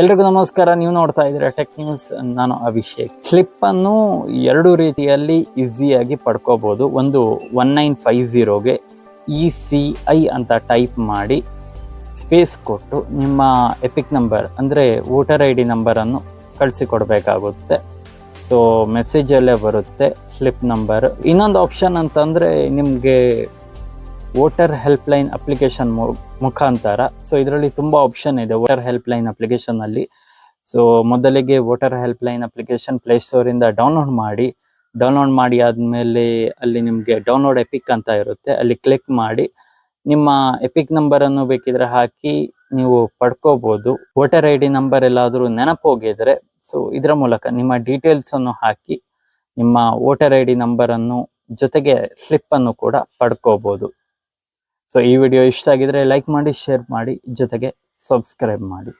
ಎಲ್ರಿಗೂ ನಮಸ್ಕಾರ. ನೀವು ನೋಡ್ತಾ ಇದ್ದೀರಾ ಟೆಕ್ ನ್ಯೂಸ್ ನಾನು ಅಭಿಷೇಕ್. ಸ್ಲಿಪ್ಪನ್ನು ಎರಡು ರೀತಿಯಲ್ಲಿ ಈಸಿಯಾಗಿ ಪಡ್ಕೋಬಹುದು ಒಂದು ಒನ್ ನೈನ್ ಫೈವ್ ಜೀರೋಗೆ ಇ ಸಿ ಐ ಅಂತ ಟೈಪ್ ಮಾಡಿ ಸ್ಪೇಸ್ ಕೊಟ್ಟು ನಿಮ್ಮ ಎಪಿಕ್ ನಂಬರ್ ಅಂದರೆ ವೋಟರ್ ಐ ಡಿ ನಂಬರನ್ನು ಕಳಿಸಿಕೊಡ್ಬೇಕಾಗುತ್ತೆ. ಸೊ ಮೆಸೇಜಲ್ಲೇ ಬರುತ್ತೆ ಸ್ಲಿಪ್ ನಂಬರ್ ಇನ್ನೊಂದು ಆಪ್ಷನ್ ಅಂತಂದರೆ ನಿಮಗೆ ವೋಟರ್ ಹೆಲ್ಪ್ಲೈನ್ ಅಪ್ಲಿಕೇಶನ್ ಮುಖಾಂತರ. ಸೊ ಇದರಲ್ಲಿ ತುಂಬಾ ಆಪ್ಷನ್ ಇದೆ ವೋಟರ್ ಹೆಲ್ಪ್ಲೈನ್ ಅಪ್ಲಿಕೇಶನಲ್ಲಿ ಸೊ ಮೊದಲಿಗೆ ವೋಟರ್ ಹೆಲ್ಪ್ ಲೈನ್ ಅಪ್ಲಿಕೇಶನ್ ಇಂದ ಡೌನ್ಲೋಡ್ ಮಾಡಿ. ಡೌನ್ಲೋಡ್ ಮಾಡಿ ಆದಮೇಲೆ ಅಲ್ಲಿ ನಿಮಗೆ ಡೌನ್ಲೋಡ್ ಎಪಿಕ್ ಅಂತ ಇರುತ್ತೆ. ಅಲ್ಲಿ ಕ್ಲಿಕ್ ಮಾಡಿ. ನಿಮ್ಮ ಎಪಿಕ್ ನಂಬರನ್ನು ಬೇಕಿದ್ರೆ ಹಾಕಿ ನೀವು ಪಡ್ಕೋಬಹುದು ವೋಟರ್ ಐ ಡಿ ನಂಬರ್ ಎಲ್ಲಾದರೂ ನೆನಪೋಗಿದ್ರೆ ಸೊ ಇದರ ಮೂಲಕ ನಿಮ್ಮ ಡೀಟೇಲ್ಸ್ ಅನ್ನು ಹಾಕಿ, ನಿಮ್ಮ ವೋಟರ್ ಐ ಡಿ ನಂಬರನ್ನು ಜೊತೆಗೆ ಸ್ಲಿಪ್ ಅನ್ನು ಕೂಡ ಪಡ್ಕೋಬಹುದು ಸೊ ಈ ವಿಡಿಯೋ ಇಷ್ಟ ಆಗಿದ್ರೆ ಲೈಕ್ ಮಾಡಿ ಶೇರ್ ಮಾಡಿ ಜೊತೆಗೆ ಸಬ್ಸ್ಕ್ರೈಬ್ ಮಾಡಿ.